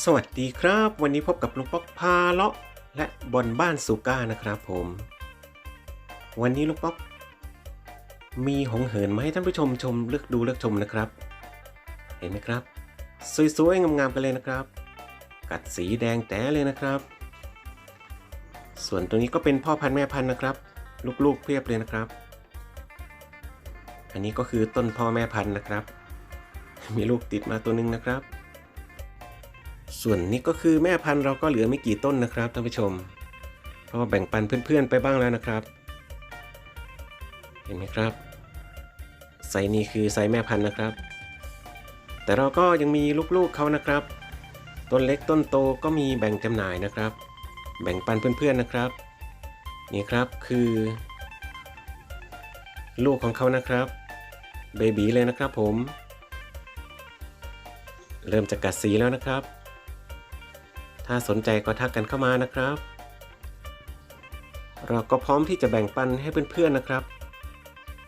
สวัสดีครับ วันนี้พบกับลุงป๊อกพาเลาะและบอลบ้านซูก้านะครับผม วันนี้ลุงป๊อก มีหงเหินมาให้ท่านผู้ชมชมเลือกดูเลือกชมนะครับ เห็นไหมครับ สวยๆงามๆกันเลยนะครับ กัดสีแดงแต้เลยนะครับ ส่วนตัวนี้ก็เป็นพ่อพันธุ์แม่พันธุ์นะครับ ลูกๆเพียบเลยนะครับ อันนี้ก็คือต้นพ่อแม่พันธุ์นะครับ มีลูกติดมาตัวหนึงนะครับ ส่วนนี้ก็คือแม่พันธุ์เราก็เหลือไม่กี่ต้นนะครับท่านผู้ชม เพราะว่าแบ่งปันเพื่อนๆไปบ้างแล้วนะครับ เห็นไหมครับไซนี้คือไซแม่พันธุ์นะครับ แต่เราก็ยังมีลูกๆเขานะครับ ต้นเล็กต้นโตก็มีแบ่งจำหน่ายนะครับ แบ่งปันเพื่อนๆนะครับ นี่ครับคือ ลูกของเขานะครับเบบีเลยนะครับผม เริ่มจะกัดสีแล้วนะครับ ถ้าสนใจก็ทักกันเข้ามานะครับ เราก็พร้อมที่จะแบ่งปันให้เพื่อนๆนะครับ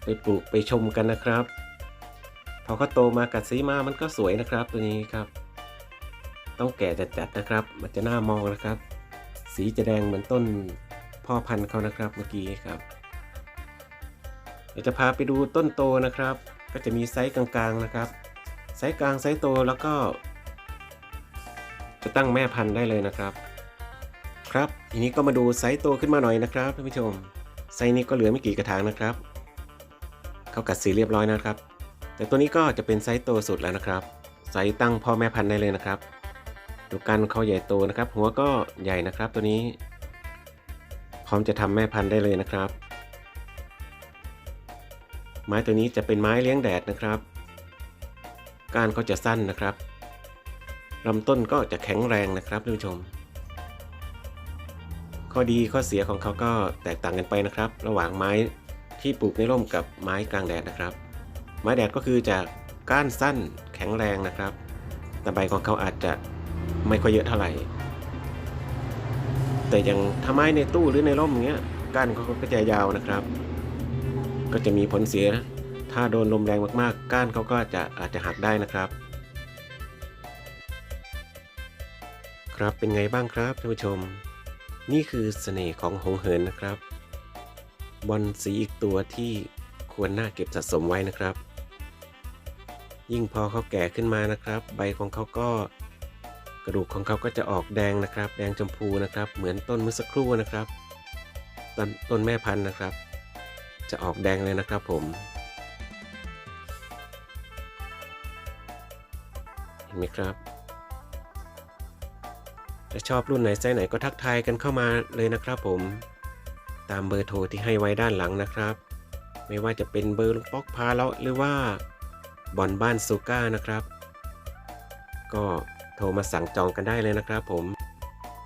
ไปปลูกไปชมกันนะครับพอเขาโตมากัดสีมามันก็สวยนะครับตัวนี้ครับ ต้องแก่จัดๆนะครับ มันจะน่ามองนะครับ สีจะแดงเหมือนต้นพ่อพันธุ์เขานะครับเมื่อกี้ครับเดี๋ยวจะพาไปดูต้นโตนะครับ ก็จะมีไซส์กลางๆนะครับ ไซส์กลางไซส์โตแล้วก็ ตั้งแม่พันธุ์ได้เลยนะครับ ครับทีนี้ก็มาดูไซส์โตขึ้นมาหน่อยนะครับท่านผู้ชม ไซส์นี้ก็เหลือไม่กี่กระถางนะครับ เขากัดสีเรียบร้อยนะครับ แต่ตัวนี้ก็จะเป็นไซส์โตสุดแล้วนะครับ ไซส์ตั้งพ่อแม่พันธุ์ได้เลยนะครับ ดูกันเขาใหญ่โตนะครับ หัวก็ใหญ่นะครับตัวนี้ พร้อมจะทำแม่พันธุ์ได้เลยนะครับ ไม้ตัวนี้จะเป็นไม้เลี้ยงแดดนะครับก้านเขาจะสั้นนะครับ ลำต้นก็จะแข็งแรงนะครับท่านผู้ชม ข้อดีข้อเสียของเขาก็แตกต่างกันไปนะครับ ระหว่างไม้ที่ปลูกในร่มกับไม้กลางแดดนะครับ ไม้แดดก็คือจะก้านสั้นแข็งแรงนะครับ แต่ใบของเขาอาจจะไม่ค่อยเยอะเท่าไหร่ แต่อย่างถ้าไม้ในตู้หรือในร่มอย่างเงี้ยก้านเขาก็จะยาวนะครับ ก็จะมีผลเสียถ้าโดนลมแรงมากๆ ก้านเขาก็จะอาจจะหักได้นะครับ ครับเป็นไงบ้างครับท่านผู้ชม นี่คือเสน่ห์ของหงเหินนะครับบอลสีอีกตัวที่ควรน่าเก็บสะสมไว้นะครับ ยิ่งพอเขาแก่ขึ้นมานะครับ ใบของเขาก็กระดูกของเขาก็จะออกแดงนะครับ แดงชมพูนะครับ เหมือนต้นเมื่อสักครู่นะครับต้นต้นแม่พันธุ์นะครับ จะออกแดงเลยนะครับผมเห็นไหมครับ ชอบรุ่นไหนไซส์ไหนก็ทักทายกันเข้ามาเลยนะครับผม ตามเบอร์โทรที่ให้ไว้ด้านหลังนะครับ ไม่ว่าจะเป็นเบอร์ลุงป๊อกพาเลาะหรือว่าบอนบ้านซูก้านะครับ ก็โทรมาสั่งจองกันได้เลยนะครับผม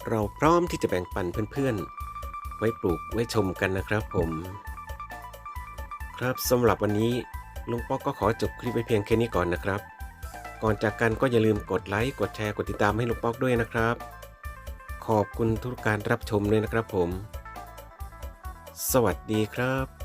เราพร้อมที่จะแบ่งปันเพื่อนๆ ไว้ปลูกไว้ชมกันนะครับผม ครับสำหรับวันนี้ลุงป๊อกก็ขอจบคลิปไว้เพียงแค่นี้ก่อนนะครับ ก่อนจากกันก็อย่าลืมกดไลค์ กดแชร์ กดติดตามให้ลุงป๊อกด้วยนะครับ ขอบคุณทุกการรับชมเลยนะครับผม สวัสดีครับ